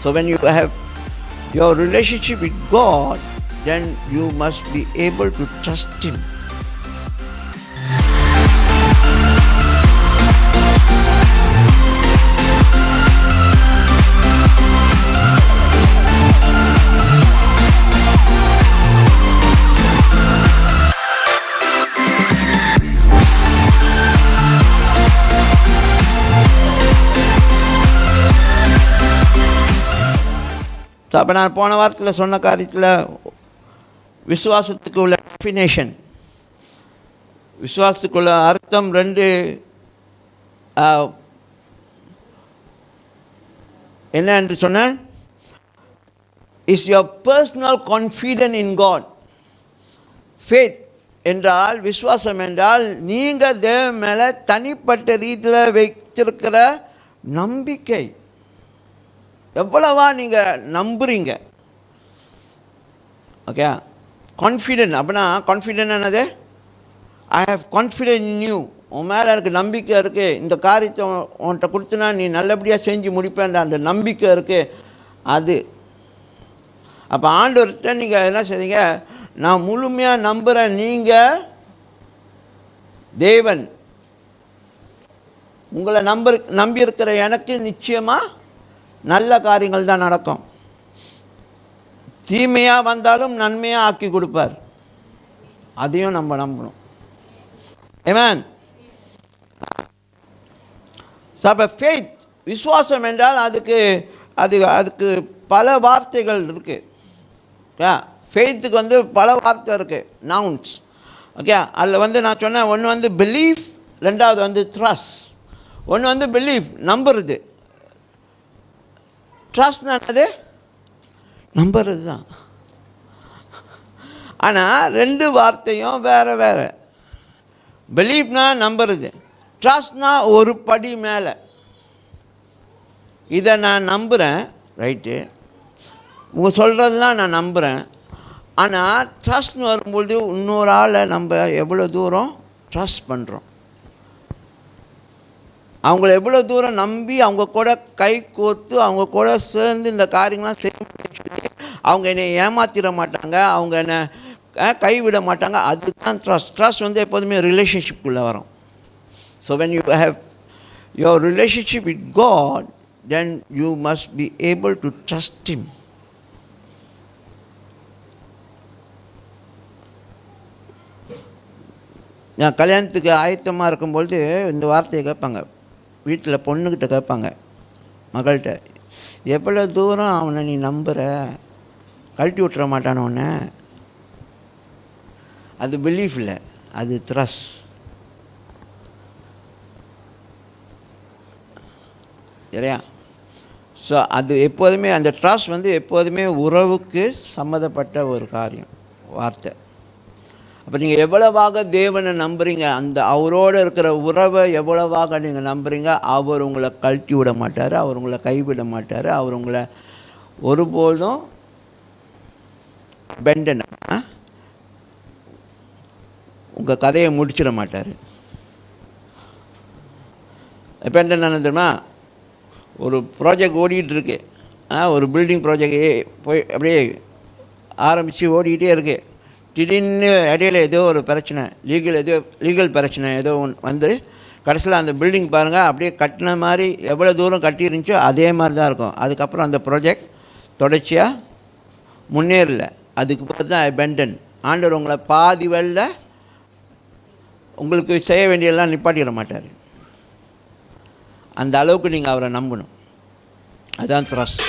So when you have your relationship with God, then you must be able to trust Him. அப்போ நான் போன வாரத்தில் சொன்ன காரியத்தில் விசுவாசத்துக்கு உள்ள டெஃபினேஷன் விசுவாசத்துக்குள்ள அர்த்தம் ரெண்டு என்ன என்று சொன்னேன் is your personal confident in God faith என்றால் விசுவாசம் என்றால் நீங்கள் தேவ மேலே தனிப்பட்ட ரீதியில் வைத்திருக்கிற நம்பிக்கை. எவ்வளவா நீங்கள் நம்புகிறீங்க ஓகே கான்ஃபிடென்ட் அப்படின்னா கான்ஃபிடென்ட் என்னது? I have confident in you உன் மேலே எனக்கு நம்பிக்கை இருக்குது இந்த காரியத்தை உன்கிட்ட கொடுத்தனா நீ நல்லபடியாக செஞ்சு முடிப்பேன். அந்த நம்பிக்கை இருக்குது அது. அப்போ ஆண்டவர்கிட்ட நீங்கள் என்ன செய்றீங்க? நான் முழுமையாக நம்புகிறேன் நீங்கள் தேவன். உங்களை நம்ப நம்பியிருக்கிற எனக்கு நிச்சயமாக நல்ல காரியங்கள் தான் நடக்கும். தீமையாக வந்தாலும் நன்மையாக ஆக்கி கொடுப்பார். அதையும் நம்ம நம்பணும். ஏமேன் அப்போ ஃபெய்த் விசுவாசம் என்றால் அதுக்கு அது அதுக்கு பல வார்த்தைகள் இருக்குது ஓகே ஃபெய்த்துக்கு வந்து பல வார்த்தை இருக்குது நவுன்ஸ் ஓகே அதில் வந்து நான் சொன்னேன் ஒன்று வந்து பிலீஃப் ரெண்டாவது வந்து த்ரஸ் ஒன்று வந்து பிலீஃப் நம்புறது. ட்ரஸ்ட் அது நம்புறது தான். ஆனால் ரெண்டு வார்த்தையும் வேறு வேறு. பிலீஃப்னா நம்புறது. ட்ரஸ்ட்னா ஒரு படி மேலே. இதை நான் நம்புகிறேன் ரைட்டு உங்கள் சொல்கிறதெல்லாம் நான் நம்புகிறேன் ஆனால் ட்ரஸ்ட்னு வரும்பொழுது இன்னொரு ஆளை நம்ம எவ்வளோ தூரம் ட்ரஸ்ட் பண்ணுறோம் அவங்கள எவ்வளோ தூரம் நம்பி அவங்க கூட கை கோர்த்து அவங்க கூட சேர்ந்து இந்த காரியங்கள்லாம் செய்ய சொல்லி அவங்க என்னை ஏமாத்திட மாட்டாங்க அவங்க என்னை கைவிட மாட்டாங்க. அதுதான் ட்ரஸ்ட் ட்ரஸ்ட் வந்து எப்போதுமே ரிலேஷன்ஷிப்குள்ளே வரும். So when you have your relationship with God then you must be able to trust him நான் கல்யாணத்துக்கு ஆயத்தமாக இருக்கும்பொழுது இந்த வார்த்தையை கேட்பாங்க. வீட்டில் பொண்ணுக்கிட்ட கேட்பாங்க மகள்கிட்ட எவ்வளோ தூரம் அவனை நீ நம்புகிற கழட்டி விட்டுற மாட்டான உன்னை. அது பிலீஃப் இல்லை அது த்ரஸ் சரியா? ஸோ அது எப்போதுமே அந்த ட்ரஸ்ட் வந்து எப்போதுமே உறவுக்கு சம்மந்தப்பட்ட ஒரு காரியம் வார்த்தை. அப்போ நீங்கள் எவ்வளவாக தேவனை நம்புறீங்க அந்த அவரோடு இருக்கிற உறவை எவ்வளவாக நீங்கள் நம்புறீங்க அவர் உங்களை கழட்டி விட மாட்டார் அவர் உங்களை கைவிட மாட்டார் அவர் உங்களை ஒருபோதும் பெண்டன் உங்கள் கதையை முடிச்சிட மாட்டார். இப்போ என்ன தெரியுமா? ஒரு ப்ராஜெக்ட் ஓடிக்கிட்டு இருக்கு. ஆ ஒரு பில்டிங் ப்ராஜெக்ட் போய் அப்படியே ஆரம்பித்து ஓடிக்கிட்டே இருக்குது திடீர்னு இடையில ஏதோ ஒரு பிரச்சனை லீகல் ஏதோ லீகல் பிரச்சனை ஏதோ ஒன்று வந்து கடைசியில் அந்த பில்டிங் பாருங்கள் அப்படியே கட்டின மாதிரி எவ்வளோ தூரம் கட்டியிருந்துச்சோ அதே மாதிரி தான் இருக்கும். அதுக்கப்புறம் அந்த ப்ராஜெக்ட் தொடர்ச்சியாக முன்னேறல. அதுக்கு பிறகு தான் பெண்டன் ஆண்டவர் உங்களை பாதி வெள்ள உங்களுக்கு செய்ய வேண்டியதெல்லாம் நிப்பாட்டிட மாட்டார். அந்த அளவுக்கு நீங்கள் அவரை நம்பணும். அதுதான் த்ரஸ்ட்